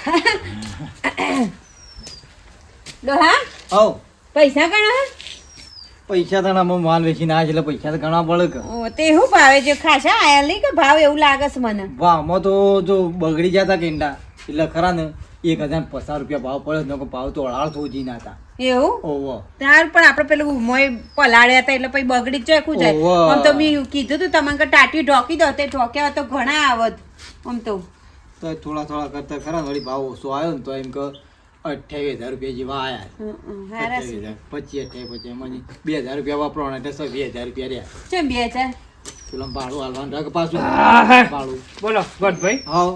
ડોહા? હવ પૈસા ગણા પૈસા તો આમાં માલ વેચીને છે એટલે પૈસા તો ઘણા પડે કે. તે શું ભાવે? છે ખાસા આયા લઈ કે ભાવ એવું લાગે છે મને? ભાવમાં તો જો બગડી જતા કેંડા. એટલે ખરા ને એક હજાર પચાસ રૂપિયા ભાવ પડે નકર ભાવ તો અઢારસો જી ના હતા એવું? ઓવો તાર પણ આપણે પેલું મોય પલાળ્યા હતા એટલે પછી બગડી જ ચોખ્ખું જાય. આમ તો મેં કીધું તું તમને કે ટાટી ઢોકી દો તે ઢોક્યા તો ઘણા આવત આમ તો. તો થોડા થોડા કરતા ખરા વળી ભાવ ઓછો આવ્યો ને તો એમ કે અઠ્યાવીસ હજાર રૂપિયા જેવા આવ્યા પચીસ અઠ્યાવીસ પછી એમાં બે હજાર રૂપિયા વાપરવાના એટલે સો બે હજાર રૂપિયા રહ્યા. ચમ બે હજાર? પેલા ભાડું હાલવાનું રાખ પાછું. ભાડું. બોલો ગોડભાઈ હાવ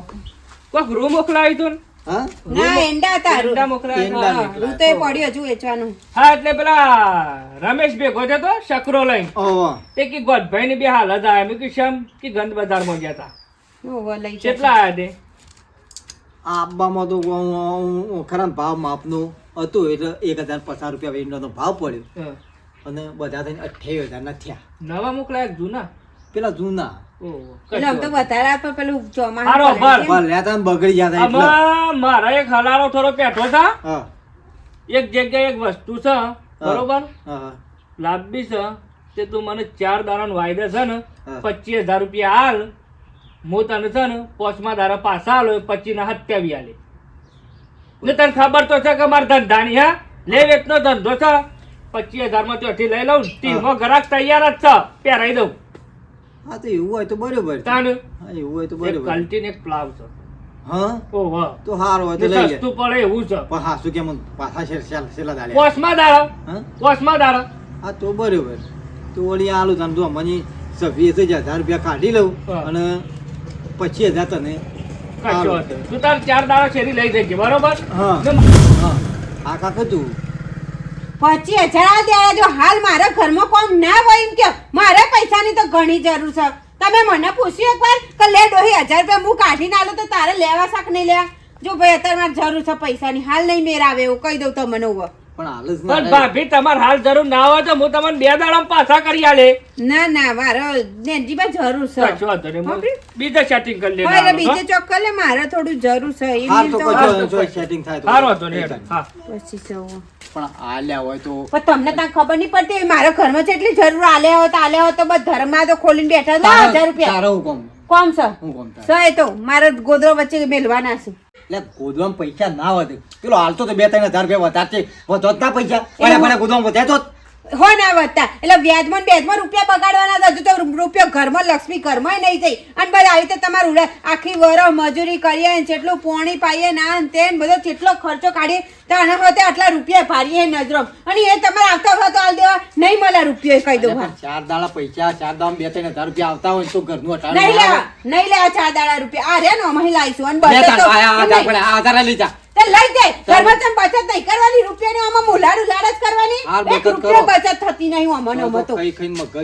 કોક રૂમ મોકલાવી તું હા? ના એંડા હતા એંડા મોકલાવી એંડા હા, મોકલાયા. રૂ તો એ પડ્યું હજુ વેચવાનું. હા એટલે પેલા રમેશ ભેગો તો શકરો લઈને. ઓવો તે કે ગોડભાઈ ની બે હાલત આયા મેં કીધું શમ? કે ગંદ બજારમાં ગયા હતા કેટલા આયા તે? આ આબ્બામાં તો ખરા ભાવ માપનું હતું એટલે એક હજાર પચાસ રૂપિયા વેચનો ભાવ પડ્યો. અને બધા થઈને અઠ્યાવીસ હજાર ના થયા. નવા મોકલાયા જૂના? પેલા જૂના. મારા એક હલારો થોડો પેઠો હતા એક જગ્યાએ એક વસ્તુ છે બરોબર? લાંબી છે તે તું મને ચાર દાડાનો વાયદા છે ને. પચીસ હજાર રૂપિયા હાલ હું તને છે ને પોચમાં દારા પાછા આલો પચીસ ના સત્યાવી હાલે ને તને ખબર તો છે કે મારા ધંધાની હા? લે વેચનો ધંધો છે. પચીસ હજારમાં ત્યાંથી લઈ લઉં ટીમો ગ્રાહક તૈયાર જ છે. પહેરાઈ દઉં. હા તો એવું હોય તો બરોબર. તાન એવું હોય તો બરોબર કલ્ટીન એક પ્લાવ છે. હા? ઓહો. તો હારો હોય તો લઈ લે. સસ્તું પડે એવું છે. પણ હા શું કેમ પાછા શેર શેલા પોચમા દાડા. હા? પોચમા દાડા. હા તો બરોબર. તો ઓળી આલું તને જો મને હજાર રૂપિયા કાઢી લઉં અને પચીસ હજાર તને. તું તાર ચાર દાડા શેરી લઈ જજે બરોબર? હા. ને હા. આ કાક તું. પચીસ હજાર આ ત્યારે જો હાલ મારા ઘરમાં કોમ ના હોય એમ કે મારે પૈસાની તો ઘણી જરૂર છે. તમે મને પૂછ્યું એકવાર કે લે ડોહી હજાર રૂપિયા હું કાઢીને લો તો તારે લેવા શાક નહીં લેવા? જો ભાઈ અત્યારે મારે જરૂર છે પૈસાની. હાલ નહીં મેર આવે એવું કહી દઉં તમને હું. પણ હાલ જ પણ ભાભી તમારે હાલ જરૂર ના હોય તો હું તમને બે દાડા પાછા કરી આલે. ના ના મારે નેનજીબા જરૂર છે. કશો વાંધો નહીં. સેટિંગ કરી એટલે લે મારે થોડું જરૂર છે. એમ હાલ તો તો કશો જો સેટિંગ થાય તો. સારું વાંધો નહીં હા. પછી સૌ પણ આલ્યા હોય તો પણ તમને ત્યાં ખબર નહીં પડતી હોય, મારા ઘરમાં જેટલી જરૂર આલ્યા હોત આલ્યા હોય તો બસ ધરમાં તો ખોલીને બેઠા લા હજાર રૂપિયા. તારો હુકમ કોમ કોમ તારે એ તો મારે ગોદરો વચ્ચે મેલવાના છે. એટલે ગોદવામાં પૈસા ના વધે. પેલો હાલતો તો બે ત્રણ હજાર રૂપિયા વધારશે. વધો જ ના પૈસા. પડ્યા પડ્યા ગોદવામાં વધ્યા તો. હો ના વધતા એટલે વ્યાજમાં બેજમાં રૂપિયા બગાડવાના. હજુ તો રૂપિયો ઘરમાં લક્ષ્મી ઘરમાં નહીં થઈ અને બધા આવી રીતે તમારું આખી વરો મજૂરી કરીએ ને જેટલું પોણી પાઈએ ના તે બધો કેટલો ખર્ચો કાઢીએ તો આના માટે આટલા રૂપિયા ભારીએ નજરો અને એ તમારે આવતા વખત હાલ દેવા નહીં મળે રૂપિયો કહી દઉં ચાર દાડા પૈસા ચાર દાડા બે ત્રણ હજાર રૂપિયા આવતા હોય તો ઘરનું નહીં લેવા નહીં લેવા ચાર દાડા રૂપિયા આ રે ને અમે લાવીશું અને બધા આધાર ત્રણ તો- લઈ જાય. ઘરમાં તમે બચત નહીં કરવાની રૂપિયાની આમાં મોલાડું ઉલાડ જ કરવાની એક રૂપિયો બચત થતી નહીં આમાં ને તો કઈ કઈ મગજ.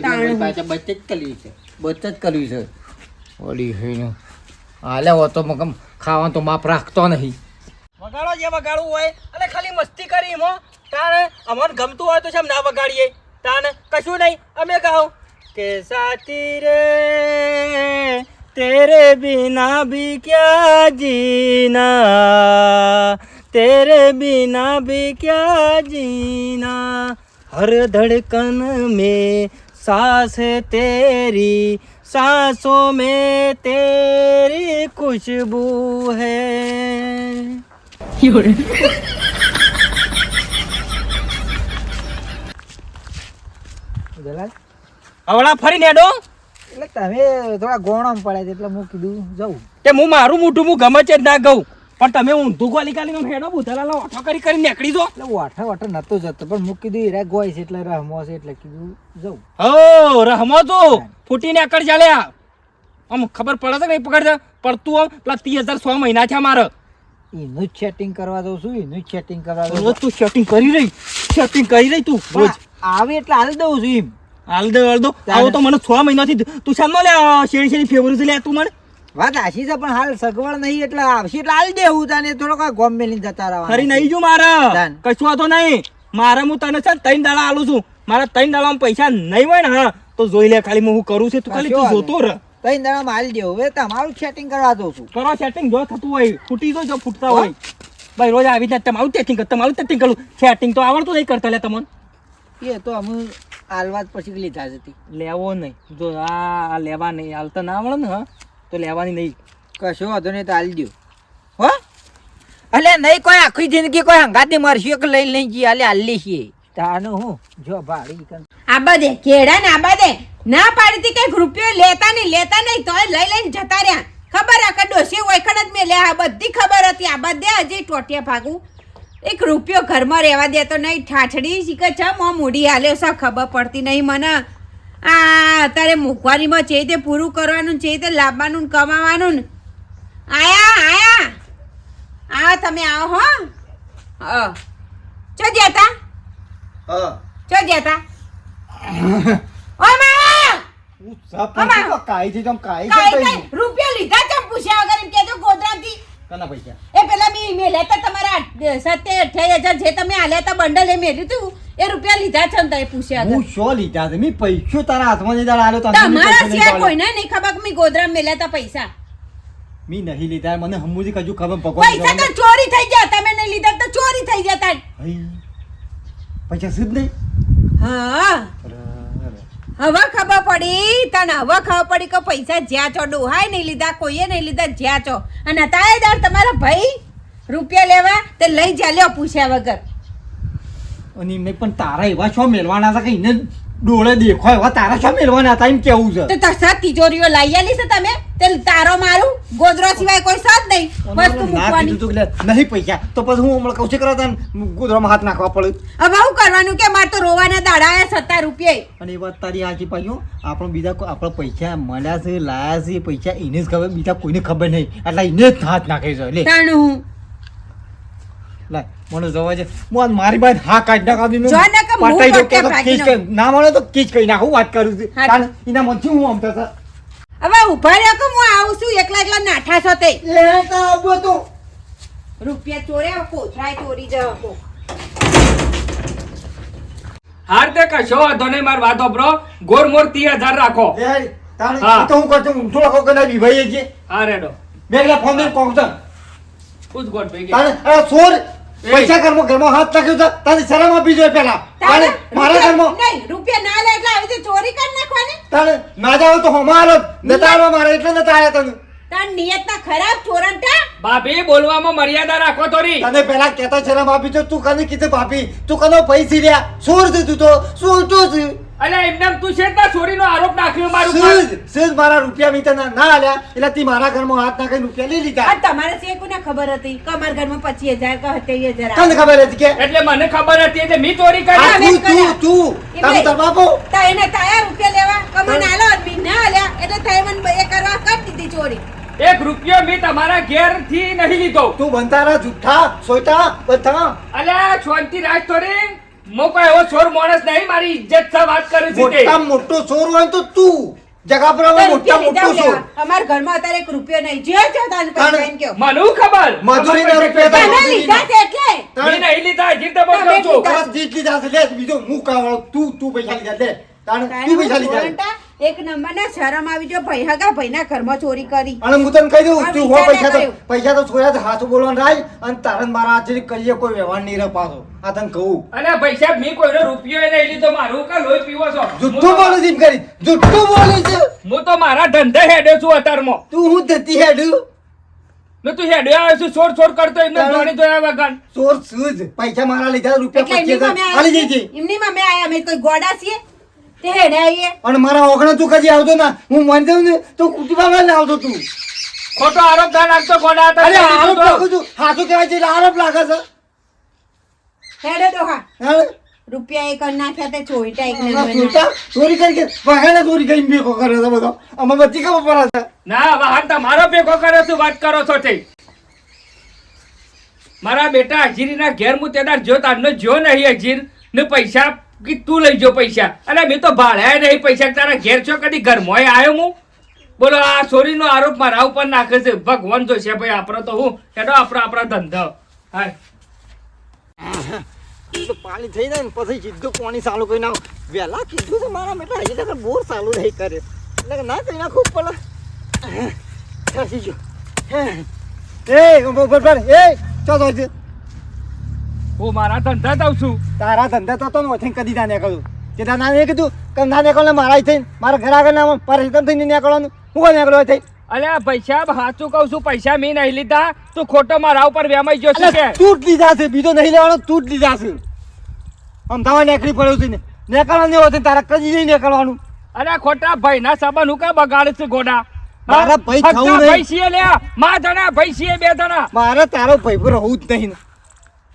પાછા બચત કરી છે બચત જ કરવી છે. ઓલી ખાઈને હાલે હો તો મગમ ખાવાનું તો માપ રાખતો નહીં. વગાડો જે વગાડવું હોય અને ખાલી મસ્તી કરી મો તાણે અમને ગમતું હોય તો છે ના વગાડીએ? તાણે કશું નહીં. અમે કહો કે સાથી રે तेरे बिना भी क्या जीना? तेरे बिना भी क्या जीना? हर धड़कन में सांस तेरी सांसों में तेरी खुशबू है। फरी ફરી નેડો એટલે તમે થોડા ગોણમ પડે છે એટલે હું કીધું જવું તે હું મારું મોઢું હું ગમે છે ના ગઉં. પણ તમે ઊંધું ગોલી કાલી હેડો બુધાલાનો ઓઠો કરી કરી નીકળી જો એટલે ઓઠો ઓઠો નતો જતો પણ હું કીધું રે ગોય છે એટલે રહમો છે એટલે કીધું જવું હો રહમો તું. ફૂટી નીકળ ચાલ્યા આમ ખબર પડે છે કે નહીં પકડ પડતું આમ પેલા ત્રીસ હજાર સો મહિના છે મારે. એનું જ સેટિંગ કરવા દઉં છું એનું જ સેટિંગ કરવા દઉં તું સેટિંગ કરી રહી. સેટિંગ કરી રહી તું આવે એટલે હાલ દઉં છું એમ. હાલ દે હાલ દો. આવો તો મને છ મહિનાથી તું શામ લે શેરી શેરી ફેવરેટ લે તું મને. વાત આશી છે પણ હાલ સગવડ નહીં એટલે આવશે એટલે હાલ દેવું તાને. થોડો કોઈ ગોમ મેલીને જતા રહેવા ખરી નહીં જો મારા. કશું વાતો નહીં. મારે હું તને છે ત્રણ દાડા આલું છું. મારા ત્રણ દાડામાં પૈસા નહીં હોય ને હા તો જોઈ લે ખાલી હું કરું છું તું ખાલી તું જોતો રહે. તઈ દાડામાં હાલ દેવું હવે તમારું સેટિંગ કરવા દઉં છું. કરો સેટિંગ જો થતું હોય. ફૂટી તો જો ફૂટતા હોય. ભાઈ રોજ આવી જાય તમારું સેટિંગ કર તમારું સેટિંગ કરું. સેટિંગ તો આવડતું નહીં કરતા લે તમને. એ તો અમે હાલવા જ પછી લીધા હતી. લેવો નહીં. જો આ આ લેવા નહીં. હાલતા ના આવડે ને હા? તો લેવાની નહીં. કશો વાંધો નહીં તો હાલ દો હો? અલે નહીં કોઈ આખી જિંદગી કોઈ હંગાતી મરશું કે લઈ લઈ જઈએ અલે હાલી છીએ તાનું હું? જો ભાડી આબા દે કેડા ને આબા દે ના પાડી હતી કંઈક રૂપિયો લેતા નહીં લેતા નહીં તોય લઈ લઈને જતા રહ્યા. ખબર આ કડો ડોસી વૈખણ જ મેં લે આ બધી ખબર હતી. આ બધે હજી ટોટિયા ભાગું. એક રૂપિયો ઘરમાં રહેવા દે તો નહીં ઠાઠડી શીખે છે મો મૂડી હાલ્યો સા ખબર પડતી નહીં મને. આ અત્યારે મૂકવાનીમાં છે તે પૂરું કરવાનું છે તે લાવવાનું ને કમાવાનું ને. આયા આયા. આ તમે આવો હો. ચો જતા ચો જતા ઓ મા હું સબ અમા. પૂછ્યું તો કાંઈ થી તમ કાંઈ કાંઈ કેમ કાંઈ? રૂપિયા લીધા ચમ પૂછ્યા વગર એમ કહેજો ગોધરાથી. કના પૈસા? એ પેલા મી મેલે તમારા સત્ય અઠ્યાવીસ હજાર જે તમે આલ્યા હતા બંડલ એ મેલ્યું તું એ રૂપિયા લીધા છે ને પૂછ્યા હું શો લીધા છે? મેં પૈસો તારા હાથમાં નહીં તારા આલ્યો તમારા સિવાય કોઈને નહીં ખબર કે મેં ગોધરા મેલ્યા હતા પૈસા. મેં નહીં લીધા મને હમુજી કજુ ખબર ભગવાન પૈસા તો ચોરી થઈ ગયા તમે નહીં લીધા તો ચોરી થઈ ગયા ભાઈ પૈસા સુધ નહીં? હા. હવે ખબર પડી તને હવે ખબર પડી કે પૈસા જ્યાં છો ડોહાય નહીં લીધા કોઈએ નહીં લીધા જ્યાં છો. અને તારે દર તમારા ભાઈ રૂપિયા લેવા તે લઈ જા લ્યો પૂછ્યા વગર. અને મેં પણ તારા એવા છો મેળવાના હતા કે એને ડોળે દેખો એવા તારા છો મેળવાના હતા એમ કેવું છે? તો તસા તિજોરીઓ લઈ આલી છે તમે? તે તારો મારું ગોદરો સિવાય કોઈ સાથ નહીં. વસ્તુ મૂકવાની. નહીં પૈસા. તો પછી હું હમણાં કૌશિક કરતા ગોદરામાં હાથ નાખવા પડે. હવે હું કરવાનું કે મારે તો રોવાના દાડા આયા સત્તા રૂપિયા અને એ વાત તારી હાચી પાછું આપણે બીજા આપણા પૈસા મળ્યા છે લાયા છે પૈસા એને જ ખબર બીજા કોઈને ખબર નહીં. એટલે એને જ હાથ નાખે છે એટલે તાણું હું. લે મને જવા છે હું મારી બાઈ હા કાઢ ના કાઢી જો ને કે મું પટાઈ દો કે કીચ ના મળે તો કીચ કઈ ના હું વાત કરું છું. હા. ઇના મન મનથી હું આમ થતા હવે ઊભા રહ્યા કે હું આવું છું એકલા એકલા નાઠા છો તે? એ તો આવો તો રૂપિયા ચોર્યા કોથરાય ચોરી જાવ કો હાર તે કશો વાંધો નહીં માર વાતો બ્રો. ગોર મોર ત્રીસ હજાર રાખો. એ તાણ તો હું કરતો હું થોડા કોક ના વિભાઈએ છે હા રેડો. બેગલા ફોન દે કોક તો પૂછ ગોટ ભેગી. તાણે આ ચોર પૈસા ઘરમાં ઘરમાં હાથ નાખ્યો તો તારી શરમ આપી જોઈએ પેલા. તારે મારા ઘરમાં નહીં રૂપિયા ના લે એટલે આવી ચોરી કરી નાખવાની? તારે ના જાવ તો હમા આલો નતા મારે એટલે નતા આયા તને. તાર નિયતના ખરાબ ચોરંટા ભાભી બોલવામાં મર્યાદા રાખો થોડી. તને પેલા કેતા શરમ આપી તો તું કને કીધું ભાભી? તું કનો પૈસી રહ્યા? ચોર છે તું તો? ચોર તું છે અલ્યા એમને તું છે ચોરીનો આરોપ નાખ્યો મારું સજ સજ મારા રૂપિયા મીતા ના ના આલ્યા. એટલે તી મારા ઘરમાં હાથ નાખીને રૂપિયા લઈ લીધા. આ તમારે છે કોને ખબર હતી? કે અમારા ઘરમાં 25000 કે સત્યાવીસ હજાર તને ખબર હતી કે? એટલે મને ખબર હતી એટલે મી ચોરી કરી. તું તું તું. તારું તાર બાપો? તા એને તાયા રૂપિયા લેવા? કે આલો બી ના આલ્યા? એટલે થાય મને એ કરવા કરી દીધી ચોરી. એક રૂપિયો મેં તમારા ઘેરથી નહીં લીધો. તું બનતારા જુઠ્ઠા સોયટા બધા. અલ્યા છોંતી રાજ થોડી. મો કોઈ એવો ચોર માણસ નહીં મારી ઇજ્જત સા વાત કરું છું મોટા મોટો ચોર હોય તો તું જગા પર તો મોટા મોટો ચોર. અમાર ઘરમાં અત્યારે એક રૂપિયો નહીં. જે છે તાને પૈસા એમ કહો. મને ખબર ખબર? મજૂરીના રૂપિયા મજૂરીના. લીધા છે એટલે? મેં નહીં લીધા જીત તો બોલ તમે કહું છું. જીત લીધા છે. લે બીજો મું કાવાળો તું તું પૈસા લીધા. લે. તાણે તું પૈસા લીધા ચોરંટા એક નંબરના શરમ આવી જો ભાઈ હગા ભાઈના ઘરમાં ચોરી કરી. અને હું તને કહી દઉં તું હો વિચાર પૈસા તો કર્યો. પૈસા તો છોડ્યા છે બોલવાનું રાય અને તારે મારા હાથે કહીએ કોઈ વ્યવહાર નહીં રહે આ તને કહું. અલ્યા પૈસા મેં કોઈનો રૂપિયો નહીં લીધો મારું કા લોહી પીવો છો? જુઠ્ઠું બોલે છે કરી. જુઠ્ઠું બોલે છે. હું તો મારા ધંધે હેડ્યો છું અત્યારમાં. તું હું ધતી હેડું ને તું હેડ્યો આવ્યો છું છોડ છોડ કરતો એમને જોણી જોયા વગર. ચોર સૂઝ પૈસા મારા લીધા રૂપિયા પચીસ એમની હજાર આલી જઈ એમની માં મેં આયા અમે કોઈ ગોડા છીએ? તે હેડે આવીએ. અને મારા ઓગણા તું કદી આવતો ના. હું માની દઉં ને તો કુટુંબમાં ના આવતો તું. ખોટો આરોપ ના નાખતો ગોડા હતા અરે આરોપ. લાગુ છું. હાથું કહેવાય છે આરોપ લાગે છે. હેડે તો હા? રૂપિયા એક નાખ્યા તે ચોઈટા એક આ ચોરી કરી કે? વહાણે ચોરી કરીને ભેગો કરે છે બધો. અમે બધી ખબર પડે છે. ના વાહન તમારો ભેગો કર્યો છું વાત કરો છો તે? મારા બેટા હજીરીના ઘેર હું તેદાર જો તારનો જો નહીં હજીર. ને પૈસા કે તું લઈ જો પૈસા અરે મેં તો ભાડ્યા નહીં પૈસા તારા ઘેર છો કદી ઘરમાં આવ્યો હું બોલો આ ચોરીનો આરોપ મારા ઉપર નાખે છે ભગવાન જોશે ભાઈ આપણો તો હું કેટો આપણો આપણો ધંધો હાય તો પાણી થઈ જાય ને પછી સીધું પાણી ચાલુ કરી નાખો વહેલા કીધું છે મારા બેટા હજી તક બોર ચાલુ નહીં કરે એટલે ના કરી નાખું પડે થાકી ગયો. એ કર, એ ચાલો. હું મારા ધંધા દઉં છું. તારા ધંધા તો તો નથી કદી ના નીકળ્યું તે ના ના કીધું કે ના નીકળે મારા થઈને મારા ઘર આગળ ના હિતમ થઈને નીકળવાનું. હું કોઈ નીકળ્યો થઈ અલ્યા પૈસા સાચું કહું છું પૈસા મેં નહીં લીધા. તું ખોટો મારા ઉપર વેમાઈ ગયો છે કે? તૂટ લીધા છે બીજો નહીં લેવાનો તૂટ લીધા છે. અમદાવાદ નીકળી પડ્યો છે ને નીકળવાનું હોતું તારા કદી નહીં નીકળવાનું. અરે ખોટા ભાઈ ના સંબંધ હું કા બગાડે છે ગોડા? મારા ભાઈ થવું નહીં. ભાઈ છીએ લે મા જણા ભાઈ છીએ બે જણા મારે તારો ભાઈ પર રહું જ નહીં.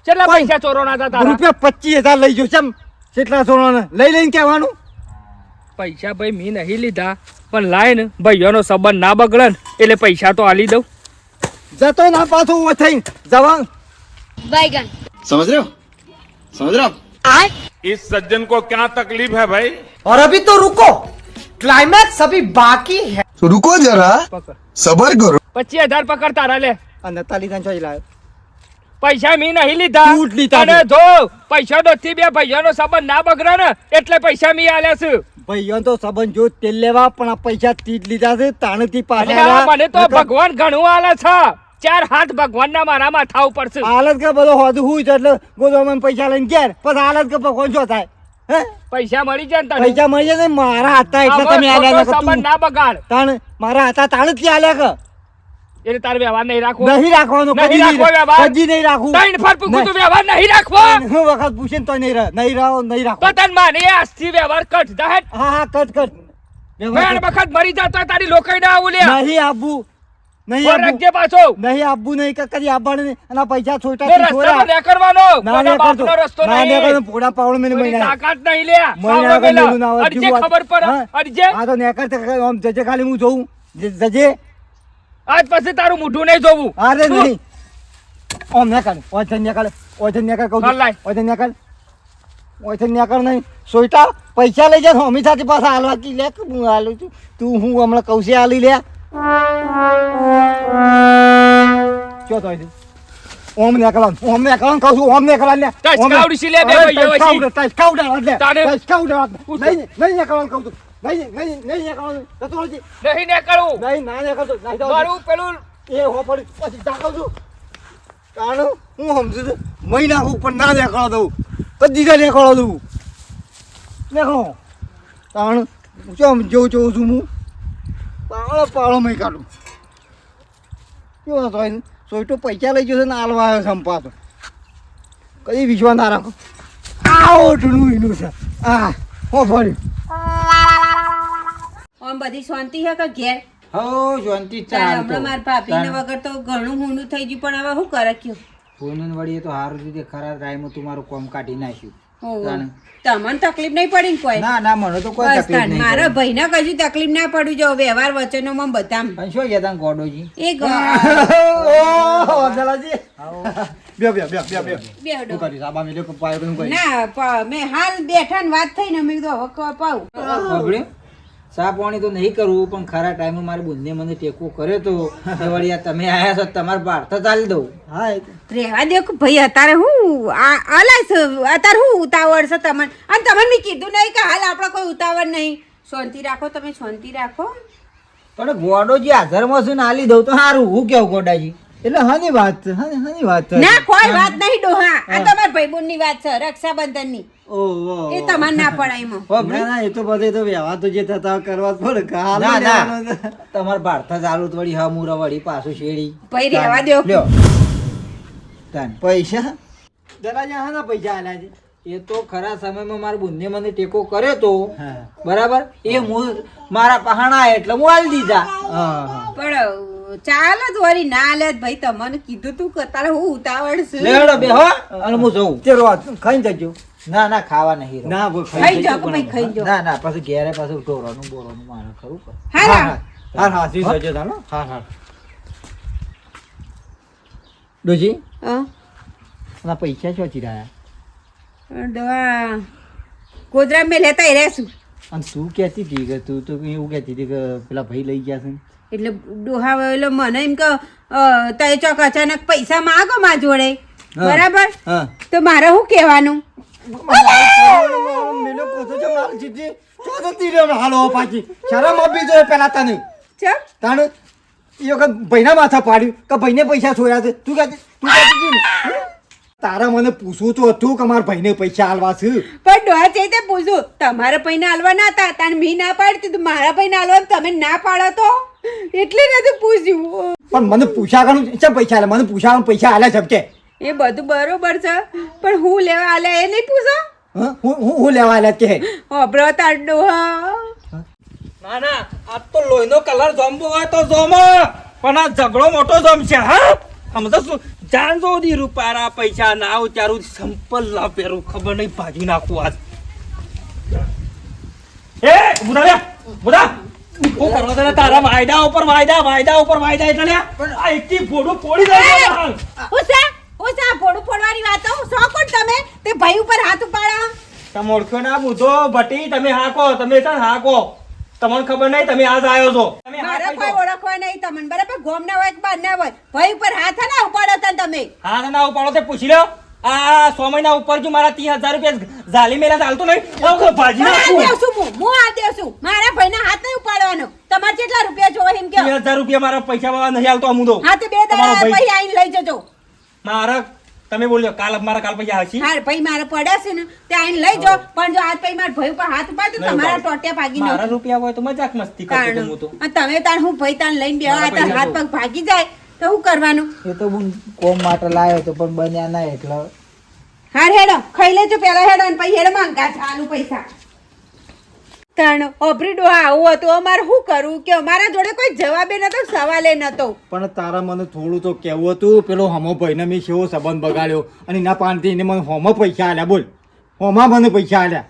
કેટલા ભાઈ. પૈસા ચોરોના હતા તારા રૂપિયા પચીસ હજાર લઈ ગયો ચમ કેટલા સોના લઈ લઈને કહેવાનું પૈસા ભાઈ મેં નહીં લીધા પણ લાય ને ભાઈઓનો સંબંધ ના બગડે ને એટલે પૈસા તો આલી દઉં જતો ના પાછો ઉભો થઈ જવા बैगन समझ रहे हो समझ रहे हो आप? इस सज्जन को क्या तकलीफ है भाई और अभी तो रुको क्लाइमैक्स अभी बाकी है तो रुको जरा પકડ सबर करो પચીસ હજાર પકડ તારા લે અને તાલી ચોઈ લાવ્યો પૈસા મી નહીં લીધા. ફૂટ લીધા અને જો પૈસા દોસ્તી બે ભાઈઓનો સંબંધ ના બગડે ને એટલે પૈસા મી આલ્યા છે. ભાઈઓ તો સંબંધ જો તેલ લેવા પણ આ પૈસા તીજ લીધા છે તાણથી પાછા મને તો ભગવાન ઘણું આલે છે. ચાર હાથ ભગવાનના મારા માથા ઉપર છે. હાલત કે બધો હોદું હું છે એટલે ગોદામાં પૈસા લઈને ઘેર પછી હાલત કે ભગવાન શું થાય. હે? પૈસા મળી જાય તને? પૈસા મળી જાય મારા હતા એટલે તમે આલ્યા સંબંધ ના બગાડ. તાણ મારા હતા તાણ જ આલ્યા કે? એટલે તારે વ્યવહાર નહીં રાખવો. નહીં રાખવાનો નહીં રાખવો વ્યવહાર. કદી નહીં રાખવું. તૈન ફર પૂછું તું વ્યવહાર નહીં રાખવો. હું વખત પૂછે તો નહીં રહે. નહીં રહો નહીં રાખો. તો તન માને આજથી વ્યવહાર કટ દહેટ હા હા કટ કટ. વેણ વખત મરી જતો તારી લોકાઈ ના આવું લે. નહીં આપવું નહીં રાખજે પાછો. નહીં આપવું નહીં કે કદી આપવાનું નહીં અને પૈસા છોટા છોરા. રસ્તો તો કરવાનો. ના ને કરતો. રસ્તો ના ને નહીં પોડા પાવડો મેને મહિના તાકાત નહીં લે મહિના સાંભળો પેલા. ના અડજે ખબર પર અડજે. આ તો નેકર આમ જજે ખાલી હું જોઉં. જજે. આજ પછી તારું મોઢું નહીં જોવું. અરે નહીં. ઓમ નેકર ઓછન નેકર ઓછન નેકર કહું લાય. ઓછન નેકર ઓછન નેકર નહીં. સોઈટા પૈસા લઈ જા હોમી સાથે પાછા હાલવા કી લે હું હાલું છું? તું હું હમણાં કૌશે હાલી લે. ચો તો ઓમ ઓમ કલાન ઓમ નેકળો કહું છું ઓમ ટચ ઓમ ને- કાવડી લે બે ભાઈ ટચ. કાવડી, ટચ કાવડી ટચ કાવડી. નહીં નહીં કલાન કહું છું. નહીં નહીં નહીં નીકળવાનું. જતો રહેજે. નહીં નીકળવું. નહીં ના નેકળતો. નહીં જવા મારું પેલું એ હો પડી. પછી તાકાવ છું. કારણ હું સમજુ છું. મહિના ઉપર ના દેખાડો દઉં. કદી ના દેખાડો દઉં. નીકળો. કારણ ચમ જોઉં જોઉં છું હું. પાળો પાળો મય કાઢું. કેવો હતો એને? સોયટો પૈસા લઈ જશે ને આલવા આવ્યો સંપાતો કદી વિશ્વાસ ના રાખો. આવો ઢૂંઢું એનું છે. આ હો ફરી આમ બધી શાંતિ હે કે ઘેર? હો શાંતિ તો. હમણાં મારા ભાભીને વગર તો ઘણું હુંનું થઈ ગયું પણ હવે શું કરે કયો? ફોનન વળી તો હારું રીતે ખરા ટાઈમે તું મારું કોમ કાઢી નાખ્યું. તમને તકલીફ નહીં પડી કોઈ? ના ના મને તો કોઈ તકલીફ નહીં મારા. ભાઈને કશું તકલીફ ના પડું જો વ્યવહાર વચનોમાં બધામાં. પણ શું કહેતા ગોડોજી? એ ગ- ઓહો જલાજી. બે બે બે બે બે બેહડો. કરી સાબા મેલ્યો પાયો કે ના મે મેં હાલ બેઠા ને વાત થઈ ને મે કીધું હવે પાઉં. સાંભળ્યું? ચા પાણી તો નહીં કરવું પણ ખરા ટાઈમે મારી બુંદને મને ટેકો કર્યો તો. વળી તમે આયા છો તમારે તો ચાલી દઉં. હા રેવા દે ભાઈ અત્યારે હું આ અલાય અત્યારે હું ઉતાવળ છે તમને. અને તમને મેં કીધું નહીં કે હાલ આપણે કોઈ ઉતાવળ નહીં. શાંતિ રાખો તમે શાંતિ રાખો. પણ ગોડોજી હાજરમાં છું ને આલી દઉં તો સારું હું કેવું ગોડાજી? એટલે હાની વાત છે હાની હાની વાત છે. ના કોઈ વાત નહીં ડોહા. આ તમારા ભાઈબંધની વાત છે રક્ષાબંધનની ઓહો એ તમારે ના પડાય ના ના એ તો બધે તો વ્યવહાર તો જે થતા કરવા જ પડે. કે ના. ના છે. તમારે ભારત ચાલુ વળી હમુર વળી પાછું શેડી ભાઈ રહેવા દો. લ્યો. તાન. પૈસા? દરા જ્યાં ના પૈસા આલ્યા છે. એ તો ખરા સમયમાં મારા બુંદે મને ટેકો કર્યો તો. બરાબર? એ હું મારા પહાણા એટલે હું આલી દીધા. પણ ચાલે તો વળી ના લે ભાઈ તમને કીધું તું કે તારે હું ઉતાવળ છું. લેડો બે હો અને હું જઉં. ચેરો રોજ ખાઈને જજો. ના ના ખાવા નહીં. ના ખાઈ જાવ કે ભાઈ ખાઈ જાવ ના ના પાછું ઘેરે પાછું ઢોરાનું બોરાનું મારે ખરું. હા હા હા હા. જી જજો તાનો. હા હા. ડોજી હા. ના પૈસા છો ચીરાયા દવા. કોદરા મે લેતા રહેશું અને તું કહેતી હતી કે તું તો એવું કહેતી હતી કે પેલા ભાઈ લઈ ગયા છે એટલે ડોહા એટલે મને એમ કે તય ચોક અચાનક પૈસા માગો મા જોડે. બરાબર? તો મારે શું કહેવાનું? મેલો ભાઈના માથા પાડ્યું કે ભાઈને પૈસા છોડ્યા છે તું કહેતી તું કહેતી તારા મને પૂછવું તો હતું કે મારા ભાઈને પૈસા આલવા છે પણ ડોહા છે તે પૂછું, તમારા ભાઈને આલવા ના હતા? તાને મી ના પાડતી તો મારા ભાઈને હાલવા તમે ના પાડો તો? એટલે નથી પૂછ્યું. પણ મને પૂછા કરું પૈસા આલે? મને પૂછા પૈસા આલ્યા છે કે. એ બધું બરોબર છે. પણ હું લેવા આલ્યા એ નહીં પૂછો? હું? હું હું લેવા આલ્યા કે? તાર ડોહા ના ના આ તો લોહીનો કલર જોમ્બો હોય તો જોમો. પણ આ ઝઘડો મોટો જોમ છે હા સમજો શું? જાણ જો દી રૂપારા પૈસા ના ઉતારું સંપલ ના પહેરું ખબર નહીં ભાજી નાખું આજ. એ બુધા લે બુધા કરવા તને તારા વાયદા ઉપર વાયદા વાયદા ઉપર વાયદા એટલે લે આ એકથી ફોડું ફોડી દે ઉસા. ઉસા ફોડું ફોડવાની વાતો? સો કોણ તમે? તે ભાઈ ઉપર હાથ ઉપાડા. તમે ઓળખ્યો ના બુધો ભટી તમે હાકો તમે છે હાકો. તમને ખબર નહીં તમે આજ આવ્યો છો. મારા કોઈ ઓળખવા નહીં તમને બરાબર? ગોમ ના હોય કે બાર ના હોય ભાઈ ઉપર હાથ ના ઉપાડો તન તમે. હાથ ના ઉપાડો તે પૂછી લો આ સો મહિના ઉપર જો મારા ત્રીસ હજાર રૂપિયા ઝાલી મેલા ચાલતું નહીં. ભાજી હું આ નાખું છું હું હું આ દેવ છું. મારા ભાઈના હાથ નહીં ઉપાડવાનો. તમારે કેટલા રૂપિયા જોવે એમ કે હજાર રૂપિયા મારા પૈસા વાળા નહીં આવતો તો હા તો બે તમારો દાડા. ભાઈ આઈને લઈ જજો. મારા તમે બોલ્યો કાલ મારા કાલ પૈસા આવશે હા ભાઈ મારે પડ્યા છે ને તે આઈને લઈ જાઓ પણ જો આજ ભાઈ મારા ભાઈ ઉપર હાથ ઉપાડે તો તમારા ટોટિયા ભાગી મારા રૂપિયા હોય તો મજાક મસ્તી કરતો હું તો. અને તમે તાણ હું ભાઈ તાણ લઈને બેવા હતા હાથ પગ ભાગી જાય તો શું કરવાનું? એ તો હું કોમ માટે લાયો તો પણ બન્યા ના એટલે. હા હેડો ખાઈ લેજો પેલા હેડો અને પછી હેડો માંગા આલુ પૈસા. તાણ ઓભરી ડોહા આવું હતું અમારે શું કરવું? કે અમારા જોડે કોઈ જવાબે નતો સવાલે નતો. પણ તારા મને થોડું તો કહેવું હતું પેલો હમો ભાઈને મેં કેવો સંબંધ બગાડ્યો? અને એના પાનથી એને મને હોમો પૈસા આલ્યા બોલ. હોમાં મને પૈસા આલ્યા.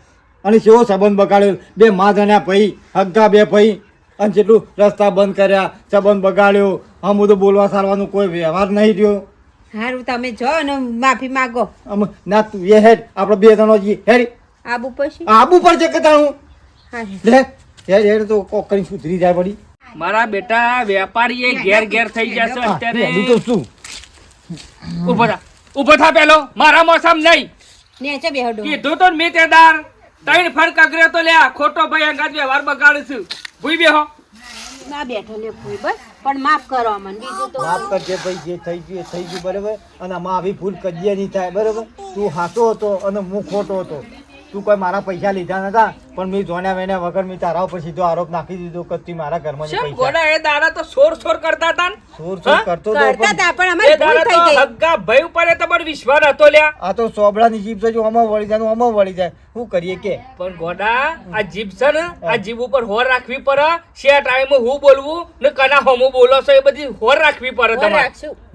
અને કેવો સંબંધ બગાડ્યો? બે મા જણ્યા ભાઈ હગ્ગા બે ભાઈ અને જેટલું રસ્તા બંધ કર્યા સંબંધ બગાડ્યો. હમ બધું બોલવા સારવાનો કોઈ વ્યવહાર નહીં રહ્યો. હારું તમે જો અને માફી માગો. ના તું એ હેડ આપણે બે જણો જઈએ હેડ. આબુ પછી? આબુ પર છે કે તારું હા લે યાર હેડ તો કોક કરી સુધરી જાય પડી મારા બેટા વેપારી એ ઘેર ઘેર થઈ જશે હા, હું તો શું? ઊભો થા ઊભો થા પેલો. મારા મોસમ નહીં. નેચે બેહડો કીધું તો મેં તેદાર તૈણ ફરક અગરે તો લ્યા ખોટો ભાઈ અંગાજ વ્યવહાર બગાડું છું. ભૂઈ બેહો. ના બેઠો લે બસ. પણ માફ કરો અમન બીજું તો માફ કરજે ભાઈ જે થઈ ગયું એ થઈ ગયું બરાબર? અને માં આવી ભૂલ કજ્જે નહીં થાય બરાબર? તું હાચો હતો અને હું ખોટો હતો. તું કોઈ મારા પૈસા લીધા નતા પણ મેં જોણ્યા વેણ્યા વગર મેં તારા ઉપર સીધો આરોપ નાખી દીધો કે તું મારા ઘરમાં પૈસા. ગોડા એ દાડા તો સોર સોર કરતા હતા સોર સોર કરતો હતો કરતા પણ હતા પણ એ અમારી ભૂલ થઈ ગઈ. હગ્ગા ભાઈ ઉપર તમારો વિશ્વાસ હતો લ્યા. આ તો સોબડાની જીભ છે જો આમાં વળી જાય ને વળી જાય. શું કરીએ કે? પણ ગોડા આ જીભ છે ને આ જીભ ઉપર હોર રાખવી પડે શેર ટાઈમે હું બોલવું ને કના હોમું બોલો છો એ બધી હોર રાખવી પડે તમારે.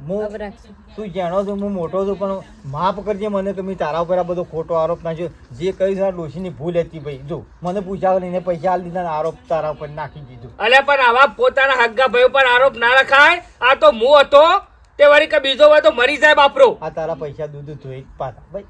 હું રાખશું. તું જાણો છો હું મોટો છું પણ માફ કરજે મને તમે તારા ઉપર આ બધો ખોટો આરોપ નાખ્યો. જે કહી છે ડોશીની ભૂલ હતી ભાઈ. જો મને પૂછ્યા વગર પૈસા આલી દીધા આરોપ તારા ઉપર નાખી દીધો. અલે પણ આવા પોતાના હગ્ગા ભાઈ ઉપર આરોપ ના રખાય? આ તો હું હતો. તે વળી કે બીજો હોય તો મરી જાય બાપરો. આ તારા પૈસા દૂધ ધોઈ પાછા ભાઈ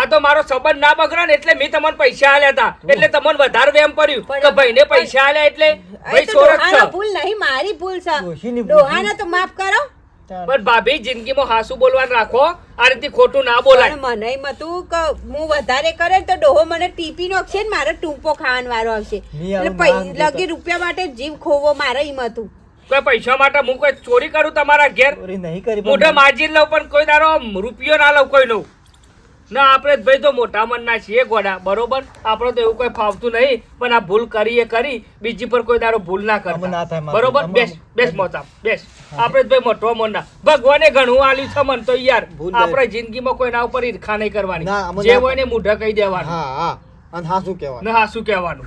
આ તો મારો સંબંધ ના બગડે ને એટલે મેં તમને પૈસા આલ્યા હતા. એટલે તમને વધારે વેમ પડ્યું કે ભાઈને પૈસા આલ્યા એટલે? ભાઈ સોરત છે. ભૂલ નહીં મારી ભૂલ છે. ડોહાને તો માફ કરો. પણ ભાભી જિંદગીમાં હાસુ બોલવાનું રાખો. આ રીતે ખોટું ના બોલાય. મને એમ હતું કે હું વધારે કરે તો ડોહો મને ટીપી નાખશે ને મારે ટૂંપો ખાવાનો વારો આવશે. એટલે લગી રૂપિયા માટે જીવ ખોવો મારે એમ હતું. કોઈ પૈસા માટે હું કોઈ ચોરી કરું તમારા ઘેર? ચોરી નહીં કરી પણ મોઢે માજી લઉં પણ કોઈ દારો રૂપિયો ના લઉં કોઈ લઉં ના આપણે ભાઈ તો મોટા મનના છીએ ગોડા બરોબર? આપણે તો એવું કોઈ ફાવતું નહીં પણ આ ભૂલ કરી એ કરી બીજી પર કોઈ દારો ભૂલ ના કરતા. બરોબર? બેસ બેસ મોતા બેસ. આપણે ભાઈ મોટો મનના. ભગવાને ઘણું આલ્યું છે મન તો યાર. આપણે જિંદગીમાં કોઈના ઉપર ઈર્ખા નહીં કરવાની. જે હોય ને મૂઢા કહી દેવાનું. હા હા. અને હા શું કહેવાનું? હા શું કહેવાનું?